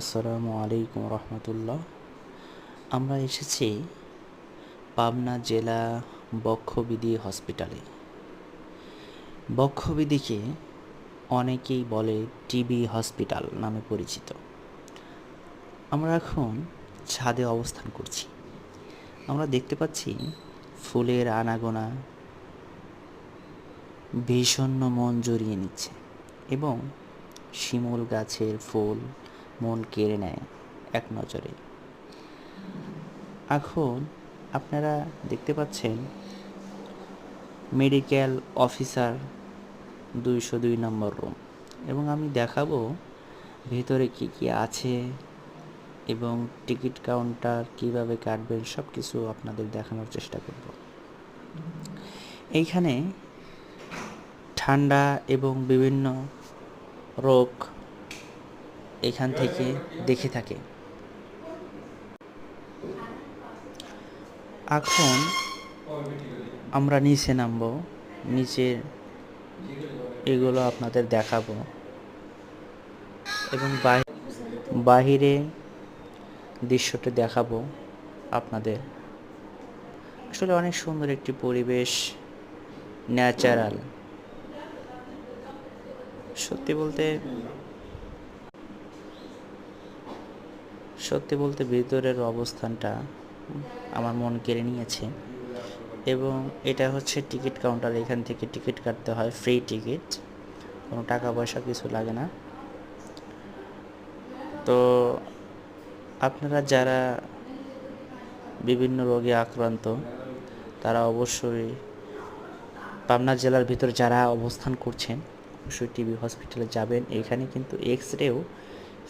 আসসালামু আলাইকুম রহমতুল্লাহ। আমরা এসেছি পাবনা জেলা বক্ষবিধি হসপিটালে। বক্ষবিধিকে অনেকেই বলে টিবি হসপিটাল নামে পরিচিত। আমরা এখন ছাদে অবস্থান করছি। আমরা দেখতে পাচ্ছি ফুলের আনাগোনা ভীষণ মন জড়িয়ে নিচ্ছে এবং শিমুল গাছের ফুল মন কেড়ে নেয় এক নজরে। এখন আপনারা দেখতে পাচ্ছেন মেডিকেল অফিসার দুইশো দুই নম্বর রুম এবং আমি দেখাবো ভেতরে কি কি আছে এবং টিকিট কাউন্টার কীভাবে কাটবেন সব কিছু আপনাদের দেখানোর চেষ্টা করব। এইখানে ঠান্ডা এবং বিভিন্ন রোগ এখান থেকে দেখে থাকে। এখন আমরা নিচে নামবো। নিচে এগুলো আপনাদের দেখাবো। এবং বাহি- বাহিরে দৃশ্যটি দেখাবো আপনাদের। আসলে অনেক সুন্দর একটি পরিবেশ, ন্যাচারাল। সত্যি বলতে সত্যি বলতে ভিতরের অবস্থানটা আমার মন কেড়ে নিয়েছে। এবং এটা হচ্ছে টিকিট কাউন্টার, এখান থেকে টিকিট কাটতে হয়, ফ্রি টিকিট। কোনো টাকা পয়সা কিছু লাগে না। তো আপনারা যারা বিভিন্ন রোগে আক্রান্ত, তারা অবশ্যই পাবনা জেলার ভিতর যারা অবস্থান করছেন, অবশ্যই টিবি হসপিটালে যাবেন। এখানে কিন্তু এক্স রেও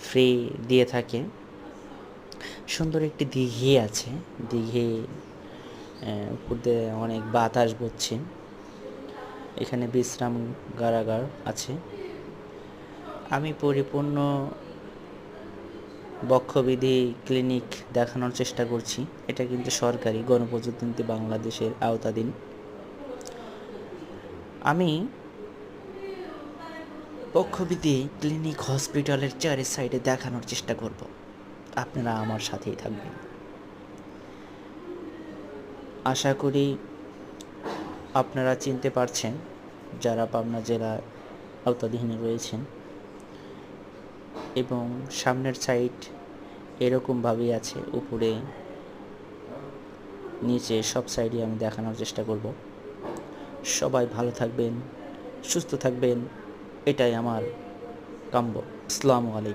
ফ্রি দিয়ে থাকে। সুন্দর একটি দিঘি আছে। দিঘি উপর দিয়ে অনেক বাতাস বচ্ছে। এখানে বিশ্রাম কারাগার আছে। আমি পরিপূর্ণ বক্ষবিধি ক্লিনিক দেখানোর চেষ্টা করছি। এটা কিন্তু সরকারি গণপ্রজাতন্ত্রী বাংলাদেশের আওতাধীন। আমি বক্ষবিধি ক্লিনিক হসপিটালের চারি সাইডে দেখানোর চেষ্টা করব। আপনারা আমার সাথেই থাকবেন। আশা করি আপনারা চিনতে পারছেন যারা পাবনা জেলার আওতাধীনে রয়েছেন এবং সামনের সাইড এরকমভাবেই আছে, উপরে, নিচে সব সাইডে আমি দেখানোর চেষ্টা করব। সবাই ভালো থাকবেন, সুস্থ থাকবেন, এটাই আমার কাম্য। আসসালামু আলাইকুম।